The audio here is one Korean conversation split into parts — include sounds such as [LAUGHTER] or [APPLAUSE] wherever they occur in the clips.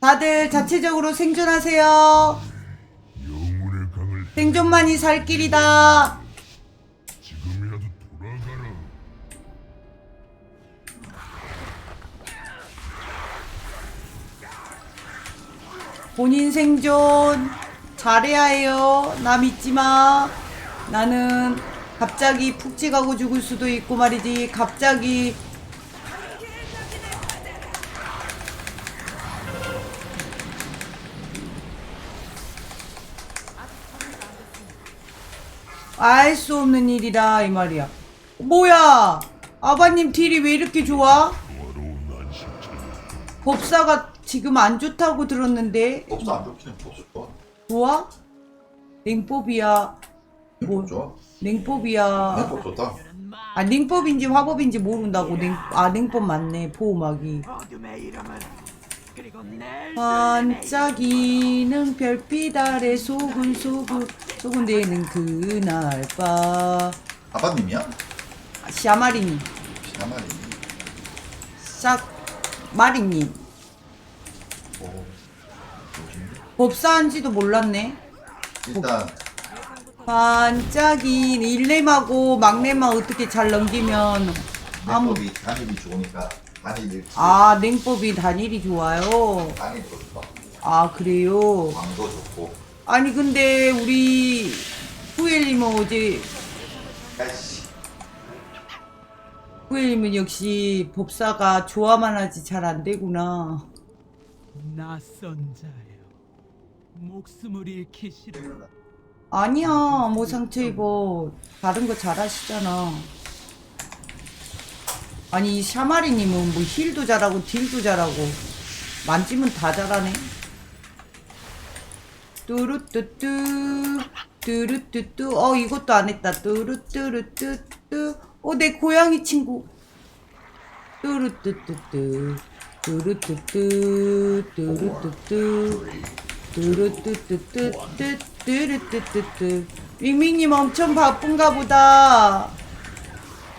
다들 자체적으로 생존하세요. 영혼의 강을 생존만이 살 길이다. 지금이라도 돌아가라. 본인 생존 잘해야 해요. 나 믿지 마. 나는 갑자기 푹 찍하고 죽을 수도 있고 말이지. 갑자기 알 수 없는 일이다 이 말이야. 뭐야? 아바님 딜이 왜 이렇게 좋아? 법사가 지금 안 좋다고 들었는데 법사 안 좋긴 해. 법사 좋아. 좋아? 냉법이야. 뭐? 좋아. 냉법이야. 법 좋다. 아 냉법인지 화법인지 모른다고 냉, 아 냉법 맞네 보호막이. 반짝이는 별빛 아래 소근소근 소근대는 그날 밤 아빠님이야? 샤마리님 샤마리. 싹 마리님 오. 법사한지도 몰랐네 일단 반짝이 일렘하고 막렘만 어떻게 잘 넘기면 아무 내법이 단입이 좋으니까 단입이 아 냉법이 단일이 좋아요 단입도 좋다. 아 그래요 왕도 좋고. 아니 근데 우리 후엘님은 어제. 후엘님은 역시 법사가 좋아만 하지 잘 안 되구나 낯선 자요. 목숨을 잃기 싫어. 아니야 뭐 상처 입어 다른 거 잘하시잖아 아니 이 샤마리님은 뭐 힐도 잘하고 딜도 잘하고 만지면 다 잘하네 뚜루뚜뚜 뚜루뚜뚜. 어 이것도 안 했다. 뚜루뚜루뚜뚜. 어내 고양이 친구. 뚜루뚜뚜뚜 뚜루뚜뚜 뚜루뚜뚜 뚜루뚜뚜뚜뚜 뚜루뚜뚜뚜. 밍밍님 엄청 바쁜가 보다.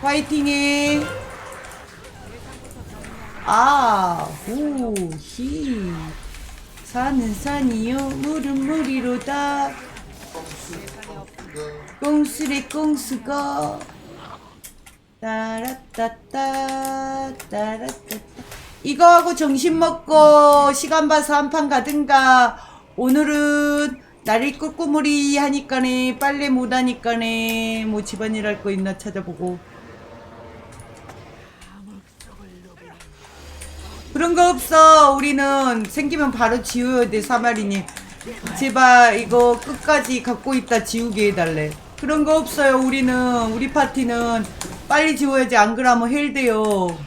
화이팅해. 아, 아후히 산은 산이요. 물은 물이로다. 꽁스레 꽁스가 따라따따 따라따따. 이거 하고 점심 먹고 시간 봐서 한 판 가든가. 오늘은 날이 꾸꾸무리 하니까네 빨래 못 하니까네 뭐 집안일 할 거 있나 찾아보고 그런 거 없어. 우리는 생기면 바로 지워야 돼 사마리님. 제발 이거 끝까지 갖고 있다 지우게 해달래. 그런 거 없어요 우리는. 우리 파티는 빨리 지워야지. 안 그러면 헬돼요.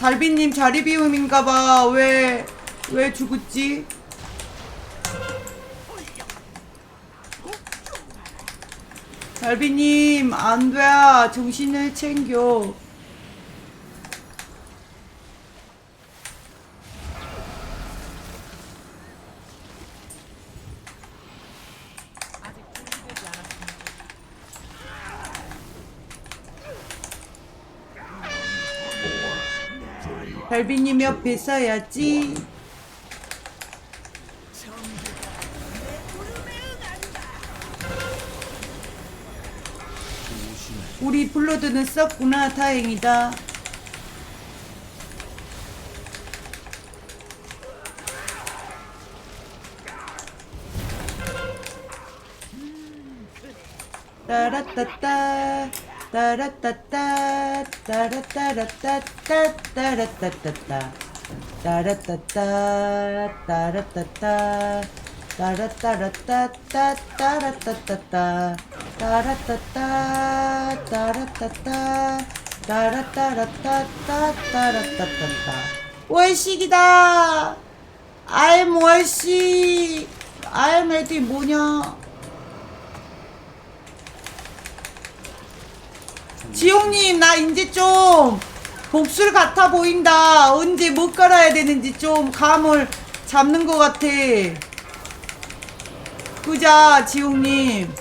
달비님 자리 비움인가봐. 왜 왜 죽었지? 달비님 안 돼 정신을 챙겨 달비님 옆에 있어야지. 우리 블러드는 썼구나. 다행이다. 따라따따 따라따따 따라따라따따 따라따따따. 따라따따 따라따따 따라따라따따 따라따따따. 따라따따 따라따따 따라따라따따 따라따따따. 월식이다! I'm 월식! I'm 애들이 뭐냐 지용님 나 이제 좀 복술 같아 보인다. 언제 못 갈아야 되는지 좀 감을 잡는 것 같아. 그자 지용님.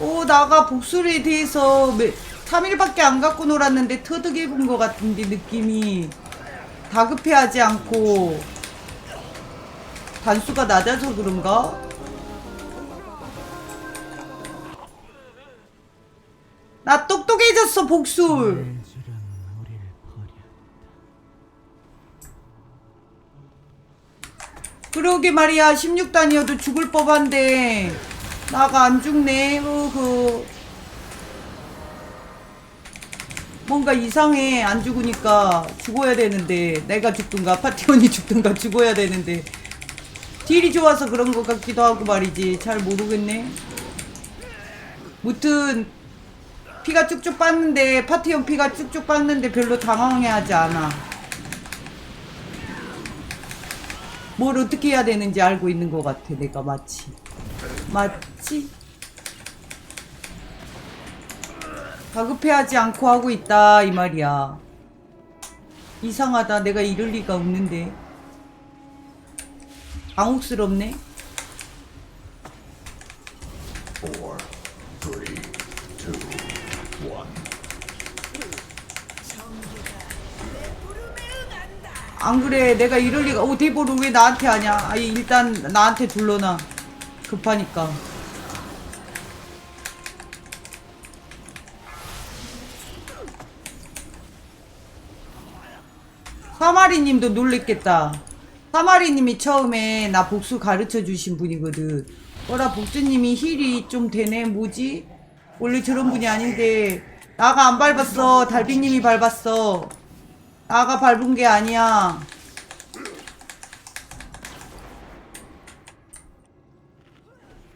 오 나가 복수에 대해서 3일밖에 안 갖고 놀았는데 터득해 본 것 같은데 느낌이 다급해하지 않고 단수가 낮아서 그런가? 나 똑똑해졌어 복술. 그러게 말이야 16단이어도 죽을 법한데 나가 안 죽네 으흐 뭔가 이상해 안 죽으니까 죽어야 되는데 내가 죽든가 파티원이 죽든가 죽어야 되는데. 딜이 좋아서 그런 것 같기도 하고 말이지. 잘 모르겠네. 무튼 피가 쭉쭉 빠는데 파티원 피가 쭉쭉 빠는데 별로 당황해하지 않아. 뭘 어떻게 해야 되는지 알고 있는 것 같아 내가 마치. 맞지? 다급해하지 않고 하고 있다 이 말이야. 이상하다. 내가 이럴 리가 없는데. 당혹스럽네. Four, three, two, one. 안 그래. 내가 이럴 리가. 오 대보를 왜 나한테 하냐? 아니 일단 나한테 둘러놔. 급하니까 사마리님도 놀랬겠다 사마리님이 처음에 나 복수 가르쳐 주신 분이거든 어라 복주님이 힐이 좀 되네 뭐지 원래 저런 분이 아닌데 나가 안 밟았어 달빛님이 밟았어 나가 밟은 게 아니야.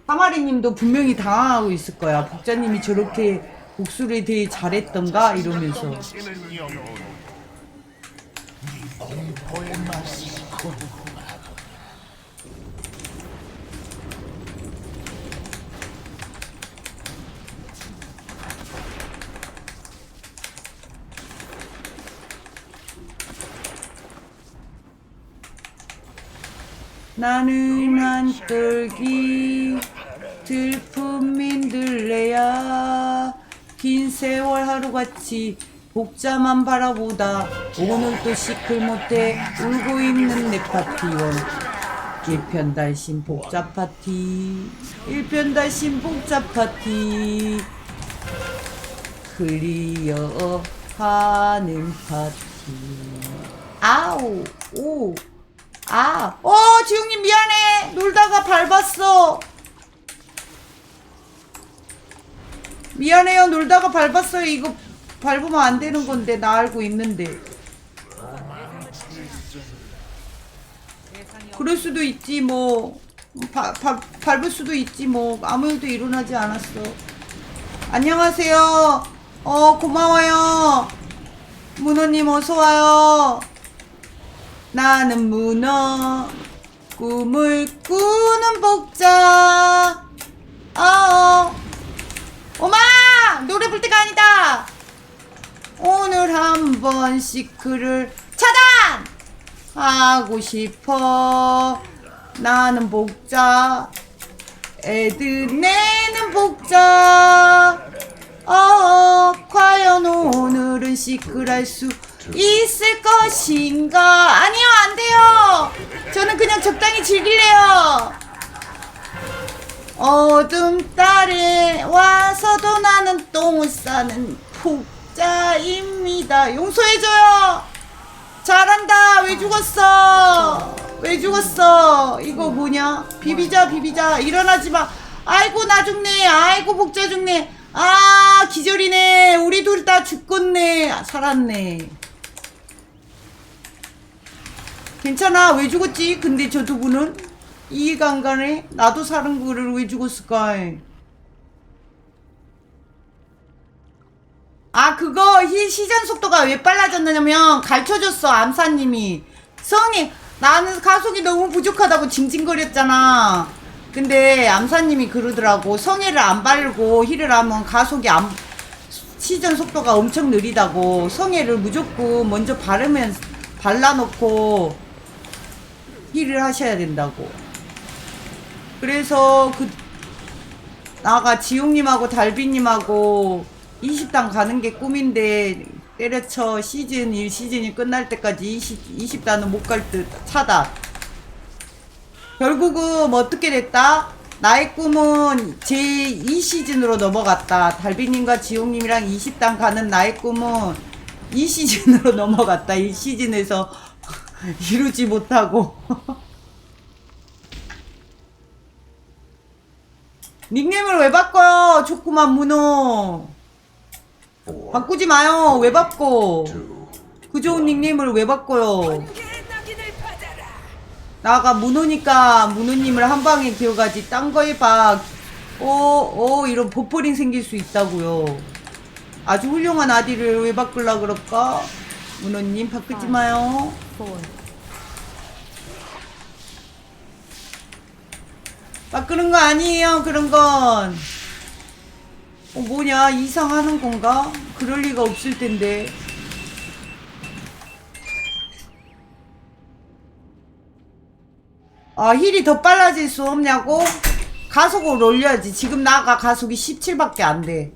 하마리님도 분명히 당황하고 있을 거야. 복자님이 저렇게 복수를 되게 잘했던가 이러면서. 나는 한떨기 들품민 들레야 긴 세월 하루같이 복자만 바라보다 오늘도 시클 못해 울고 있는 내 파티원 일편달심 복자 파티 일편달심 복자 파티 클리어 하는 파티 아우 오 아, 어, 지웅님 미안해. 놀다가 밟았어. 미안해요. 놀다가 밟았어요. 이거 밟으면 안 되는 건데 나 알고 있는데. 그럴 수도 있지 뭐. 바, 바, 밟을 수도 있지 뭐. 아무 일도 일어나지 않았어. 안녕하세요. 어, 고마워요. 문호님 어서 와요. 나는 문어 꿈을 꾸는 복자 어 오마 노래 부를 때가 아니다 한번 시크를 차단 하고 싶어. 나는 복자 애들 내는 복자. 어 과연 오늘은 시크할 수 있을 것인가? 아니요 안 돼요. 저는 그냥 적당히 즐길래요. 어둠 달에 와서도 나는 똥을 싸는 복자입니다. 용서해줘요. 잘한다. 왜 죽었어? 왜 죽었어? 이거 뭐냐? 비비자 비비자. 일어나지 마. 아이고 나 죽네. 아이고 복자 죽네. 아 기절이네. 우리 둘 다 죽겠네. 아, 살았네. 괜찮아. 왜 죽었지? 근데 저 두 분은? 이해가 안 가네 나도 사는 거를 왜 죽었을까 아 그거 히- 시전 속도가 왜 빨라졌냐면 가르쳐줬어 암사님이. 성님 나는 가속이 너무 부족하다고 징징거렸잖아. 근데 암사님이 그러더라고. 성애를 안 바르고 힐을 하면 가속이 안 시전 속도가 엄청 느리다고. 성애를 무조건 먼저 바르면 발라놓고 힐을 하셔야 된다고. 그래서 그 나가 지용님하고 달비님하고 20단 가는 게 꿈인데 때려쳐 시즌 1 시즌이 끝날 때까지 20, 20단은 못 갈 듯 차다 결국은 뭐 어떻게 됐다? 나의 꿈은 제 2시즌으로 넘어갔다. 달비님과 지용님이랑 20단 가는 나의 꿈은 2시즌으로 [LAUGHS] 넘어갔다. 이 시즌에서 [LAUGHS] 이루지 못하고. [LAUGHS] 닉네임을 왜 바꿔요? 조그만 문어. 바꾸지 마요. 왜 바꿔? 그 좋은 닉네임을 왜 바꿔요? 나가 문호니까 문호님을 한 방에 기어가지 딴 거에 봐. 오, 오, 이런 보포링 생길 수 있다고요. 아주 훌륭한 아디를 왜 바꾸려 그럴까? 문호님 바꾸지 마요. 바꾸는 거 아니에요, 그런 건. 어, 뭐냐, 이상하는 건가? 그럴 리가 없을 텐데. 아, 힐이 더 빨라질 수 없냐고? 가속을 올려야지. 지금 나가 가속이 17밖에 안 돼.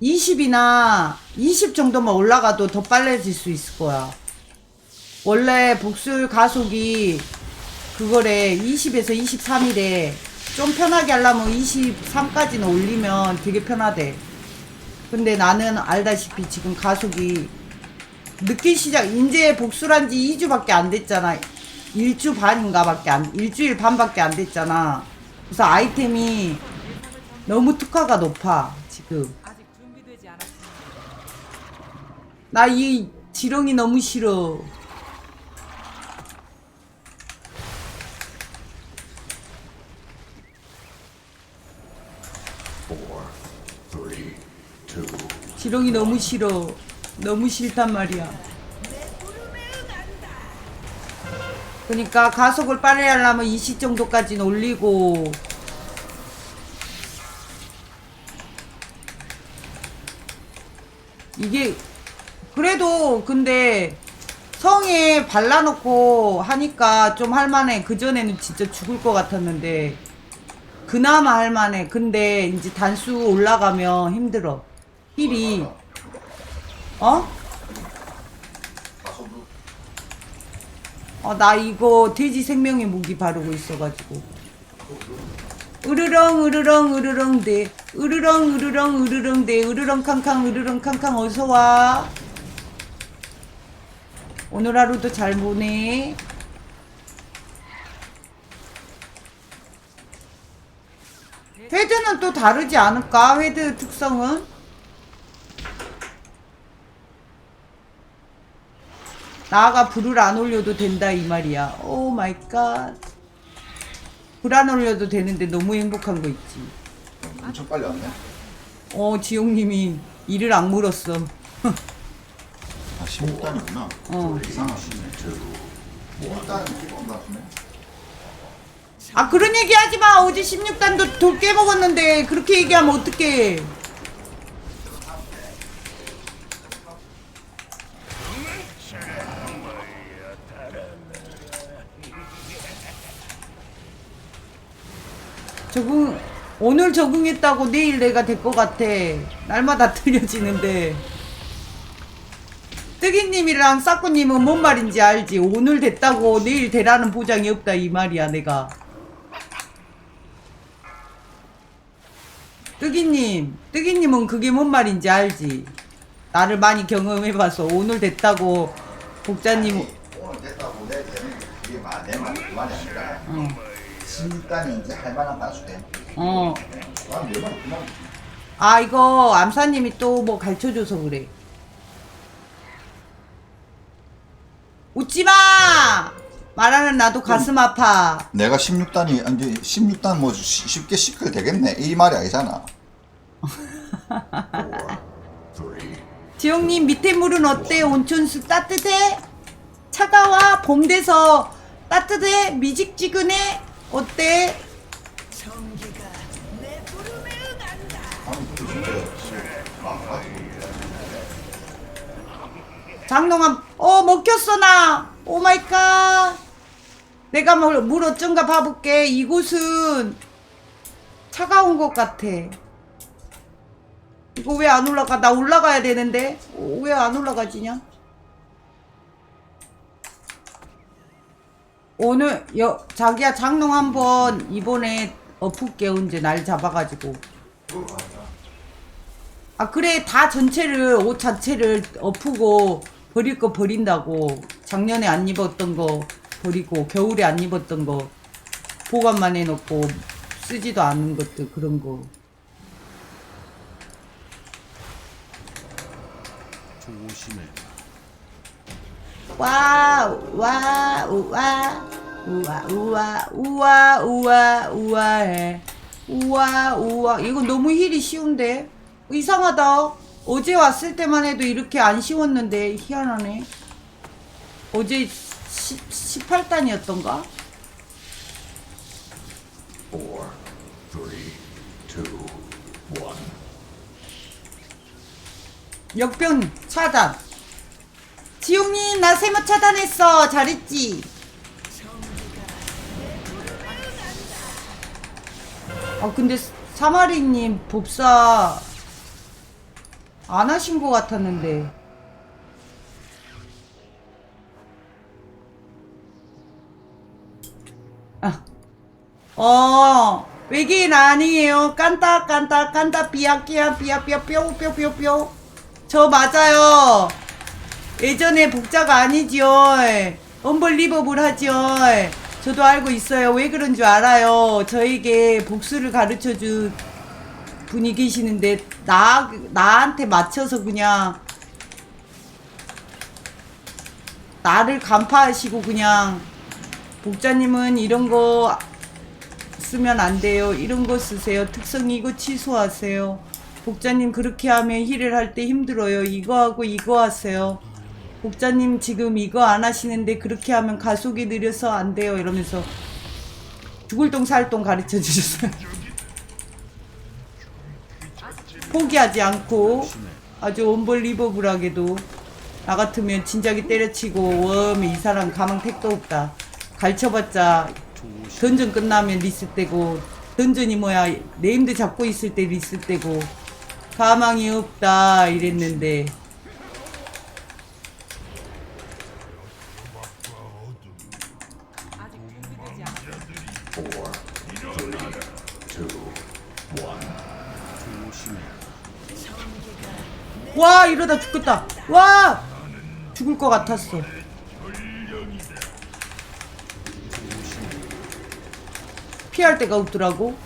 20이나 20 정도만 올라가도 더 빨라질 수 있을 거야. 원래 복술 가속이 그거래 20에서 23이래. 좀 편하게 하려면 23까지는 올리면 되게 편하대. 근데 나는 알다시피 지금 가속이 늦게 시작, 이제 복술한 지 2주밖에 안 됐잖아. 일주 반인가 밖에 안, 일주일 반밖에 안 됐잖아. 그래서 아이템이 너무 특화가 높아, 지금. 나 이 지렁이 너무 싫어. four, three, two, 지렁이 너무 싫어. 너무 싫단 말이야. 그러니까 가속을 빨리 하려면 20 정도까지는 올리고 이게 그래도 근데 성에 발라놓고 하니까 좀 할만해. 그전에는 진짜 죽을 것 같았는데 그나마 할만해. 근데 이제 단수 올라가면 힘들어. 힐이 어? 어, 나 이거 돼지 생명의 무기 바르고 있어가지고. 으르렁, 으르렁, 으르렁, 대. 으르렁, 으르렁, 으르렁, 대. 으르렁, 캉캉, 으르렁, 캉캉, 어서와. 오늘 하루도 잘 보내. 회드는 또 다르지 않을까? 회드 특성은? 나가 불을 안 올려도 된다 이 말이야. 오 마이 갓. 불 안 올려도 되는데 너무 행복한 거 있지. 엄청 빨리 왔네. 어 지용님이 이를 악물었어. 아, 16단이구나. 어. 이상하네. 16단은 기본 같네. 아 그런 얘기 하지 마. 어제 16단도 돌 깨먹었는데 그렇게 얘기하면 어떡해. 적응 오늘 적응했다고 내일 내가 될 것 같아. 날마다 틀려지는데. 뜨기님이랑 싸꾸님은 뭔 말인지 알지? 오늘 됐다고 내일 되라는 보장이 없다 이 말이야 내가. 뜨기님, 뜨기님은 그게 뭔 말인지 알지? 나를 많이 경험해봐서 오늘 됐다고 복자님, 오늘 됐다고 내 되는 게 그게 말, 내 말, 그 말이 아니라 어, 16단이 이제 할 만한 단수 돼. 어. 아 이거 암사님이 또 뭐 가르쳐줘서 그래. 웃지 마! 말하는 나도 가슴 아파. 내가 16단이, 이제 16단 뭐 쉬- 쉽게 시크게 되겠네. 이 말이 아니잖아. 지영님 밑에 물은 어때? 온천수 따뜻해? 차가워? 봄 돼서 따뜻해? 미직지근해? 어때? 아니, 그 진짜 망가지고. 장롱함 어 먹혔어 나 오마이갓 내가 물, 물 어쩐가 봐볼게. 이곳은 차가운 것 같아. 이거 왜 안 올라가? 나 올라가야 되는데 왜 안 올라가지냐? 오늘 여 자기야 장롱 한번 이번에 엎을게 언제 날 잡아가지고. 아 그래 다 전체를 옷 자체를 엎고 버릴 거 버린다고 작년에 안 입었던 거 버리고 겨울에 안 입었던 거 보관만 해놓고 쓰지도 않은 것들 그런 거 조심해. 와, 와, 우와, 우와, 우와, 우와, 우와, 우와해. 우와, 우와. 이거 너무 힐이 쉬운데? 이상하다. 어제 왔을 때만 해도 이렇게 안 쉬웠는데, 희한하네. 어제 18단이었던가? Four, three, two, one. 역변 차단. 지용님, 나 세모 차단했어. 잘했지? 아, 근데 사마리님 법사 안 하신 것 같았는데. 아. 어, 외계인 아니에요. 깐따, 깐따, 깐따, 삐약삐약, 삐약삐약, 뿅 뿅 뿅 뿅. 저 맞아요. 예전에 복자가 아니죠. 언벌리버블 하죠. 저도 알고 있어요. 왜 그런 줄 알아요. 저에게 복수를 가르쳐 준 분이 계시는데, 나, 나한테 맞춰서 그냥, 나를 간파하시고 그냥, 복자님은 이런 거 쓰면 안 돼요. 이런 거 쓰세요. 특성 이거 취소하세요. 복자님 그렇게 하면 힐을 할 때 힘들어요. 이거 하고 이거 하세요. 복자님 지금 이거 안 하시는데 그렇게 하면 가속이 느려서 안 돼요. 이러면서 죽을 똥살똥 가르쳐 주셨어요. 포기하지 않고 아주 온벌리버블하게도 나 같으면 진작에 때려치고 웜이 사람 가망 택도 없다. 갈쳐봤자 던전 끝나면 리셋되고 던전이 뭐야 네임드 잡고 있을 때 리셋되고 가망이 없다 이랬는데 Four, three, two, one. 조심해. 와 이러다 죽겠다. 와! 죽을 것 같았어. 피할 데가 없더라고.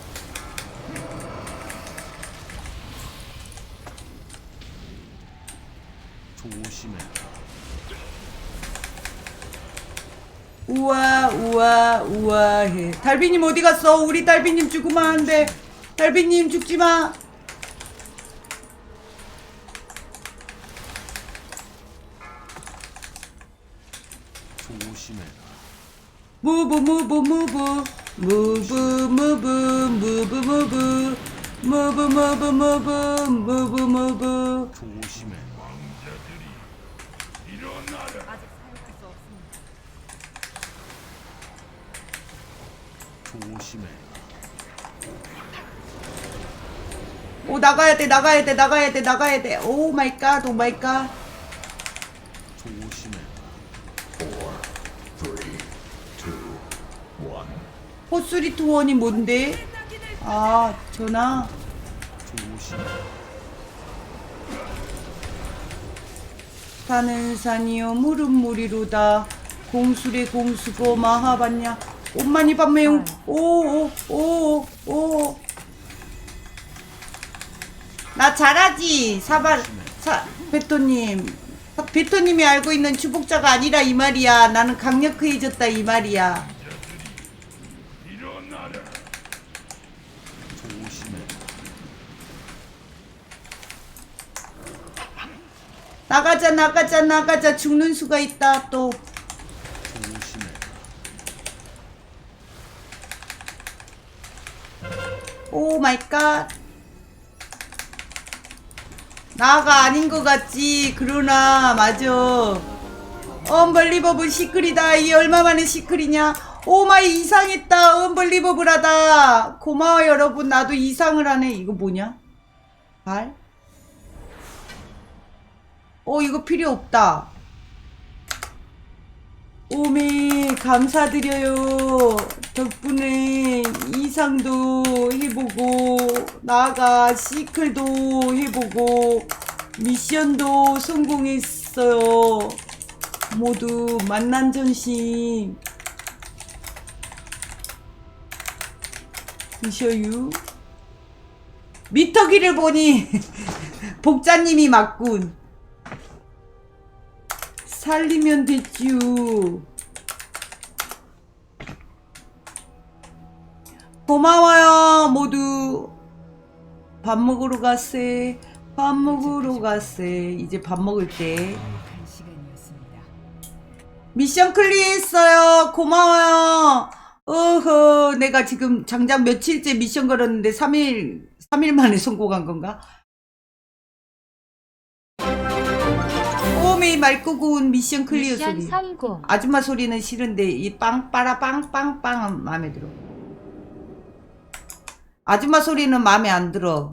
조심해. 우와 우와 우와해. 달비님 어디 갔어? 우리 달비님 죽으면 안돼. 달비님 죽지마 무브 무브 무브 무브 무브 무브 무브 무브 무브 무브 무브 무브 조심해. 조심해. 오 나가야 돼 나가야 돼 나가야 돼 나가야 돼오 마이 갓오 마이 갓 조심해. Four, three, two, one. 호 수리 투원이 뭔데? 아 전화. 산은 산이요 물은 물이로다. 공수래 공수고 마하봤냐 옷만이 밤매용 오오오오. 나 잘하지 사발 사 베토님. 베토님이 알고 있는 주복자가 아니라 이 말이야. 나는 강력해졌다 이 말이야 조심해. 나가자 나가자 나가자 죽는 수가 있다 또 조심해. 오 마이 갓. 나가 아닌 것 같지. 그러나 맞아. 언벌리버블 시크리다. 이 얼마만에 시크리냐? 오마이 이상했다. 언벌리버블하다. 고마워 여러분. 나도 이상을 하네. 이거 뭐냐? 발? 어 이거 필요 없다. 오메 감사드려요. 덕분에 이상도 해보고 나아가 시클도 해보고 미션도 성공했어요. 모두 만난 전심 드셔유. 미터기를 보니 [LAUGHS] 복자님이 맞군. 살리면 됐쥬. 고마워요, 모두. 밥 먹으러 갔세. 밥 먹으러 갔세. 이제 밥 먹을 때. 미션 클리어했어요. 고마워요. 어허, 내가 지금 장장 며칠째 미션 걸었는데 3일, 3일 만에 성공한 건가? 오메 맑고 고운 미션 클리어 미션 소리. 성공. 아줌마 소리는 싫은데 이 빵빠라 빵빵빵은 마음에 들어. 아줌마 소리는 마음에 안 들어.